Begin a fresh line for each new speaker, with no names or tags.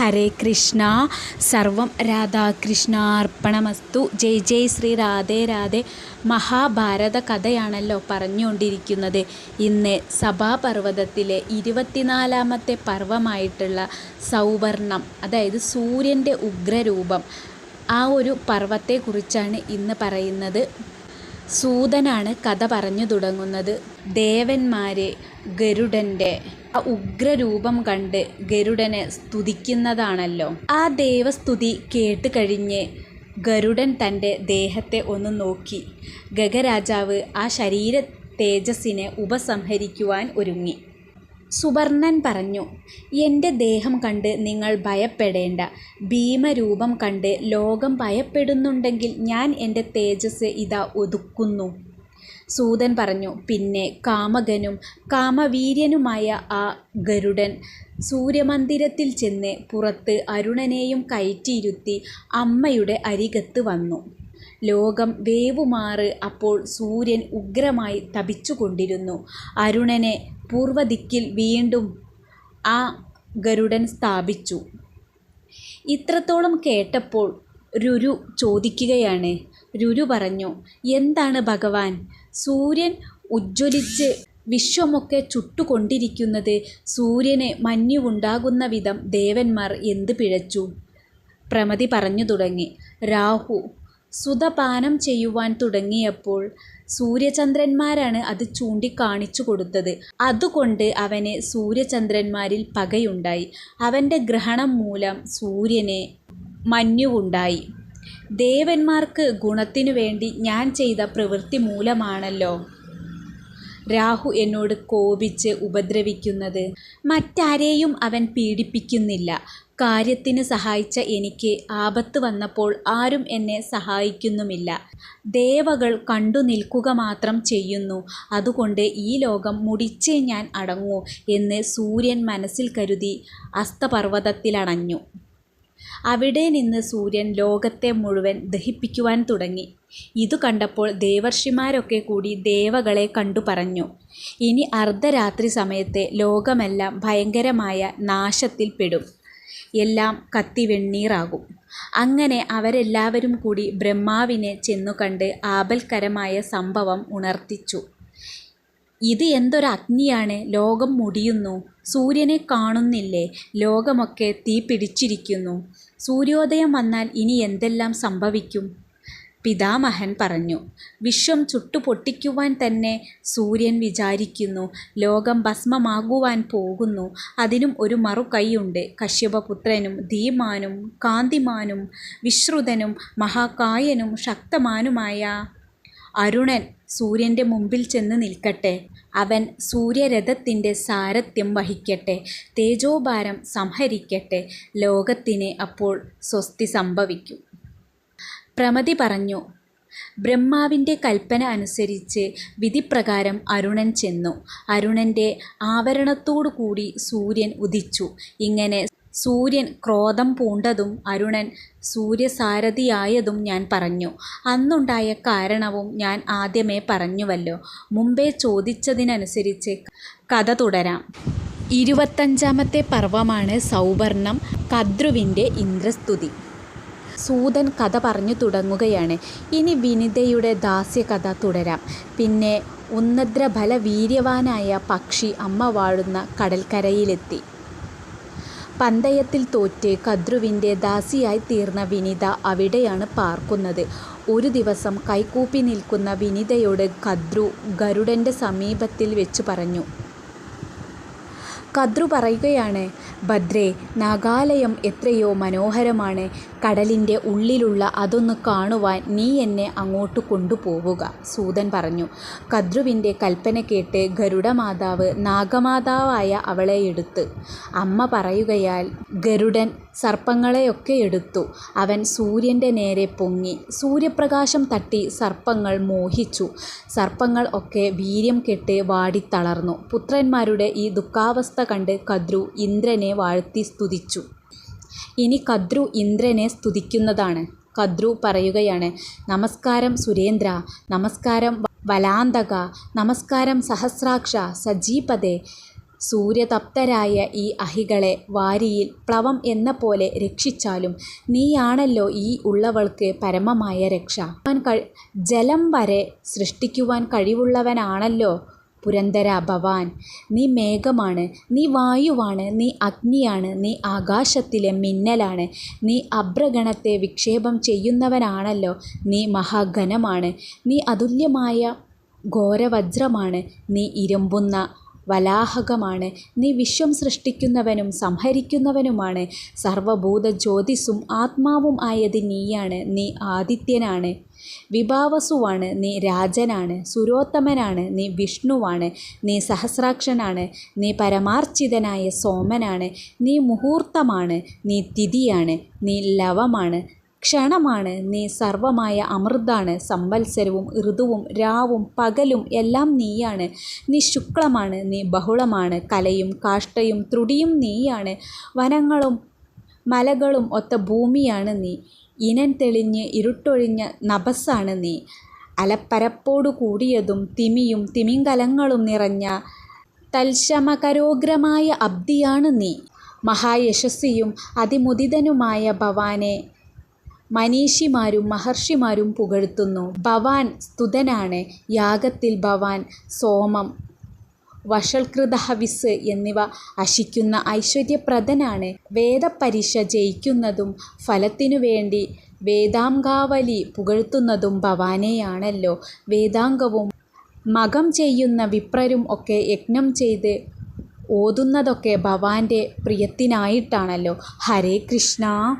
ഹരേ കൃഷ്ണ. സർവം രാധാകൃഷ്ണാർപ്പണമസ്തു ജയ് ജയ് ശ്രീ രാധേ രാധേ. മഹാഭാരത കഥയാണല്ലോ പറഞ്ഞുകൊണ്ടിരിക്കുന്നത്. ഇന്ന് സഭാപർവതത്തിലെ ഇരുപത്തിനാലാമത്തെ പർവമായിട്ടുള്ള സൗവർണം അതായത് സൂര്യന്റെ ഉഗ്രരൂപം ആ ഒരു പർവത്തെക്കുറിച്ചാണ് ഇന്ന് പറയുന്നത്. സൂതനാണ് കഥ പറഞ്ഞു തുടങ്ങുന്നത്. ദേവന്മാരെ ഗരുഡന്റെ ആ ഉഗ്രരൂപം കണ്ട് ഗരുഡനെ സ്തുതിക്കുന്നതാണല്ലോ. ആ ദേവസ്തുതി കേട്ട് കഴിഞ്ഞ് ഗരുഡൻ തന്റെ ദേഹത്തെ ഒന്ന് നോക്കി. ഗഗരാജാവ് ആ ശരീര തേജസ്സിനെ ഉപസംഹരിക്കുവാൻ ഒരുങ്ങി. സുവർണൻ പറഞ്ഞു എന്റെ ദേഹം കണ്ട് നിങ്ങൾ ഭയപ്പെടേണ്ട. ഭീമരൂപം കണ്ട് ലോകം ഭയപ്പെടുന്നുണ്ടെങ്കിൽ ഞാൻ എന്റെ തേജസ് ഇതാ ഒതുക്കുന്നു. സൂതൻ പറഞ്ഞു പിന്നെ കാമകനും കാമവീര്യനുമായ ആ ഗരുഡൻ സൂര്യമന്ദിരത്തിൽ ചെന്ന് പുറത്ത് അരുണനെയും കയറ്റിയിരുത്തി അമ്മയുടെ അരികത്ത് വന്നു. ലോകം വേവുമാറ് അപ്പോൾ സൂര്യൻ ഉഗ്രമായി തപിച്ചുകൊണ്ടിരുന്നു. അരുണനെ പൂർവദിക്കിൽ വീണ്ടും ആ ഗരുഡൻ സ്ഥാപിച്ചു. ഇത്രത്തോളം കേട്ടപ്പോൾ രുരു ചോദിക്കുകയാണ്. രുരു പറഞ്ഞു എന്താണ് ഭഗവാൻ? സൂര്യൻ ഉജ്ജ്വലിച്ച് വിശ്വമൊക്കെ ചുട്ടുകൊണ്ടിരിക്കുന്നത് സൂര്യനെ മഞ്ഞുണ്ടാകുന്ന വിധം ദേവന്മാർ എന്ത് പിഴച്ചു? പ്രമതി പറഞ്ഞു തുടങ്ങി. രാഹു സുതപാനം ചെയ്യുവാൻ തുടങ്ങിയപ്പോൾ സൂര്യചന്ദ്രന്മാരാണ് അത് ചൂണ്ടിക്കാണിച്ചു കൊടുത്തത്. അതുകൊണ്ട് അവന് സൂര്യചന്ദ്രന്മാരിൽ പകയുണ്ടായി. അവന്റെ ഗ്രഹണം മൂലം സൂര്യനെ മഞ്ഞുണ്ടായി ദേവന്മാർക്ക് ഗുണത്തിനു വേണ്ടി ഞാൻ ചെയ്ത പ്രവൃത്തി മൂലമാണല്ലോ. രാഹു എന്നോട് കോപിച്ച് ഉപദ്രവിക്കുന്നത്. മറ്റാരെയും അവൻ പീഡിപ്പിക്കുന്നില്ല. കാര്യത്തിന് സഹായിച്ച എനിക്ക് ആപത്ത് വന്നപ്പോൾ ആരും എന്നെ സഹായിക്കുന്നുമില്ല. ദേവകൾ കണ്ടു നിൽക്കുക മാത്രം ചെയ്യുന്നു. അതുകൊണ്ട് ഈ ലോകം മുടിച്ചേ ഞാൻ അടങ്ങൂ എന്ന് സൂര്യൻ മനസ്സിൽ കരുതി അസ്തപർവതത്തിലണഞ്ഞു അവിടെ നിന്ന് സൂര്യൻ ലോകത്തെ മുഴുവൻ ദഹിപ്പിക്കുവാൻ തുടങ്ങി. ഇതു കണ്ടപ്പോൾ ദേവർഷിമാരൊക്കെ കൂടി ദേവകളെ കണ്ടു പറഞ്ഞു. ഇനി അർദ്ധരാത്രി സമയത്തെ ലോകമെല്ലാം ഭയങ്കരമായ നാശത്തിൽ പെടും. എല്ലാം കത്തി വെണ്ണീറാകും. അങ്ങനെ അവരെല്ലാവരും കൂടി ബ്രഹ്മാവിനെ ചെന്നു കണ്ട് ആപൽക്കരമായ സംഭവം ഉണർത്തിച്ചു. ഇത് എന്തൊരു അഗ്നിയാണ്? ലോകം മുടിയുന്നു. സൂര്യനെ കാണുന്നില്ലേ? ലോകമൊക്കെ തീ പിടിച്ചിരിക്കുന്നു. സൂര്യോദയം വന്നാൽ ഇനി എന്തെല്ലാം സംഭവിക്കും? പിതാമഹൻ പറഞ്ഞു വിശ്വം ചുട്ടുപൊട്ടിക്കുവാൻ തന്നെ സൂര്യൻ വിചാരിക്കുന്നു. ലോകം ഭസ്മമാകുവാൻ പോകുന്നു. അതിനും ഒരു മറുകൈയുണ്ട്. കശ്യപപുത്രനും ധീമാനും കാന്തിമാനും വിശ്രുതനും മഹാകായനും ശക്തമാനുമായ അരുണൻ സൂര്യന്റെ മുമ്പിൽ ചെന്ന് നിൽക്കട്ടെ. അവൻ സൂര്യരഥത്തിന്റെ സാരഥ്യം വഹിക്കട്ടെ തേജോഭാരം സംഹരിക്കട്ടെ ലോകത്തിനെ അപ്പോൾ സ്വസ്തി സംഭവിക്കും. പ്രമതി പറഞ്ഞു ബ്രഹ്മാവിന്റെ കൽപ്പന അനുസരിച്ച് വിധിപ്രകാരം അരുണൻ ചെന്നു. അരുണന്റെ ആവരണത്തോടു കൂടി സൂര്യൻ ഉദിച്ചു. ഇങ്ങനെ സൂര്യൻ ക്രോധം പൂണ്ടതും അരുണൻ സൂര്യസാരഥിയായതും ഞാൻ പറഞ്ഞു. അന്നുണ്ടായ കാരണവും ഞാൻ ആദ്യമേ പറഞ്ഞുവല്ലോ. മുമ്പേ ചോദിച്ചതിനനുസരിച്ച് കഥ തുടരാം. ഇരുപത്തഞ്ചാമത്തെ പർവമാണ് സൗവർണം കദ്രുവിന്റെ ഇന്ദ്രസ്തുതി. സൂതൻ കഥ പറഞ്ഞു തുടങ്ങുകയാണ്. ഇനി വിനിതയുടെ ദാസ്യകഥ തുടരാം. പിന്നെ ഉന്നദ്രഫല വീര്യവാനായ പക്ഷി അമ്മ വാഴുന്ന കടൽക്കരയിലെത്തി. പന്തയത്തിൽ തോറ്റ് കദ്രുവിന്റെ ദാസിയായി തീർന്ന വിനിത അവിടെയാണ് പാർക്കുന്നത്. ഒരു ദിവസം കൈകൂപ്പി നിൽക്കുന്ന വിനിതയോട് കദ്രു ഗരുഡന്റെ സമീപത്തിൽ വെച്ച് പറഞ്ഞു കദ്രു പറയുകയാണ് ഭദ്രേ നാഗാലയം എത്രയോ മനോഹരമാണ്. കടലിന്റെ ഉള്ളിലുള്ള അതൊന്ന് കാണുവാൻ നീ എന്നെ അങ്ങോട്ട് കൊണ്ടുപോവുക സൂതൻ പറഞ്ഞു. കദ്രുവിന്റെ കൽപ്പന കേട്ട് ഗരുഡമാതാവ് നാഗമാതാവായ അവളെ എടുത്ത്. അമ്മ പറയുകയാൽ ഗരുഡൻ സർപ്പങ്ങളെയൊക്കെ എടുത്തു. അവൻ സൂര്യന്റെ നേരെ പൊങ്ങി. സൂര്യപ്രകാശം തട്ടി സർപ്പങ്ങൾ മോഹിച്ചു. സർപ്പങ്ങൾ ഒക്കെ വീര്യം കെട്ട് വാടിത്തളർന്നു. പുത്രന്മാരുടെ ഈ ദുഃഖാവസ്ഥ കണ്ട് കദ്രു ഇന്ദ്രനെ വാഴ്ത്തി സ്തുതിച്ചു. ഇനി കദ്രു ഇന്ദ്രനെ സ്തുതിക്കുന്നതാണ്. കദ്രു പറയുകയാണ് നമസ്കാരം സുരേന്ദ്ര നമസ്കാരം വലാന്തക നമസ്കാരം സഹസ്രാക്ഷ സജീപതേ സൂര്യതപ്തരായ ഈ അഹികളെ വാരിയിൽ പ്ലവം എന്ന പോലെ രക്ഷിച്ചാലും നീയാണല്ലോ ഈ ഉള്ളവൾക്ക് പരമമായ രക്ഷ. ജലം വരെ സൃഷ്ടിക്കുവാൻ കഴിവുള്ളവനാണല്ലോ പുരന്ദരാ ഭവാൻ. നീ മേഘമാണ്, നീ വായുവാണ്, നീ അഗ്നിയാണ്, നീ ആകാശത്തിലെ മിന്നലാണ്, നീ അഭ്രഗണത്തെ വിക്ഷേപം ചെയ്യുന്നവനാണല്ലോ, നീ മഹാഘനമാണ്, നീ അതുല്യമായ ഘോരവജ്രമാണ്, നീ ഇരമ്പുന്ന വലാഹകമാണ്, നീ വിശ്വം സൃഷ്ടിക്കുന്നവനും സംഹരിക്കുന്നവനുമാണ്, സർവഭൂത ജ്യോതിസും ആത്മാവും ആയത് നീയാണ്, നീ ആദിത്യനാണ്, വിഭാവസുവാണ്, നീ രാജനാണ്, സുരോത്തമനാണ്, നീ വിഷ്ണുവാണ്, നീ സഹസ്രാക്ഷനാണ്, നീ പരമാർച്ചിതനായ സോമനാണ്, നീ മുഹൂർത്തമാണ്, നീ തിഥിയാണ്, നീ ലവമാണ്, ക്ഷണമാണ്, നീ സർവമായ അമൃതാണ്, സംവത്സരവും ഋതുവും രാവും പകലും എല്ലാം നീയാണ്, നീ ശുക്ലമാണ്, നീ ബഹുളമാണ്, കലയും കാഷ്ടയും ത്രുടിയും നീയാണ്, വനങ്ങളും മലകളും ഒത്ത ഭൂമിയാണ് നീ, ഇനം തെളിഞ്ഞ് ഇരുട്ടൊഴിഞ്ഞ നബസ്സാണ് നീ, അലപ്പരപ്പോടു കൂടിയതും തിമിയും തിമിങ്കലങ്ങളും നിറഞ്ഞ തൽശമകരോഗ്രമായ അബ്ദിയാണ് നീ. മഹായശസ്വിയും അതിമുദിതനുമായ ഭവാനെ മനീഷിമാരും മഹർഷിമാരും പുകഴ്ത്തുന്നു. ഭവാൻ സ്തുതനാണ്. യാഗത്തിൽ ഭവാൻ സോമം, വഷൾകൃതഹവിസ്സ് എന്നിവ അശിക്കുന്ന ഐശ്വര്യപ്രദനാണ്. വേദപരീക്ഷ ജയിക്കുന്നതും ഫലത്തിനു വേണ്ടി വേദാംഗാവലി പുകഴ്ത്തുന്നതും ഭവാനെയാണല്ലോ. വേദാംഗവും മകം ചെയ്യുന്ന വിപ്രരും ഒക്കെ യജ്ഞം ചെയ്ത് ഓതുന്നതൊക്കെ ഭവാന്റെ പ്രിയത്തിനായിട്ടാണല്ലോ. ഹരേ കൃഷ്ണ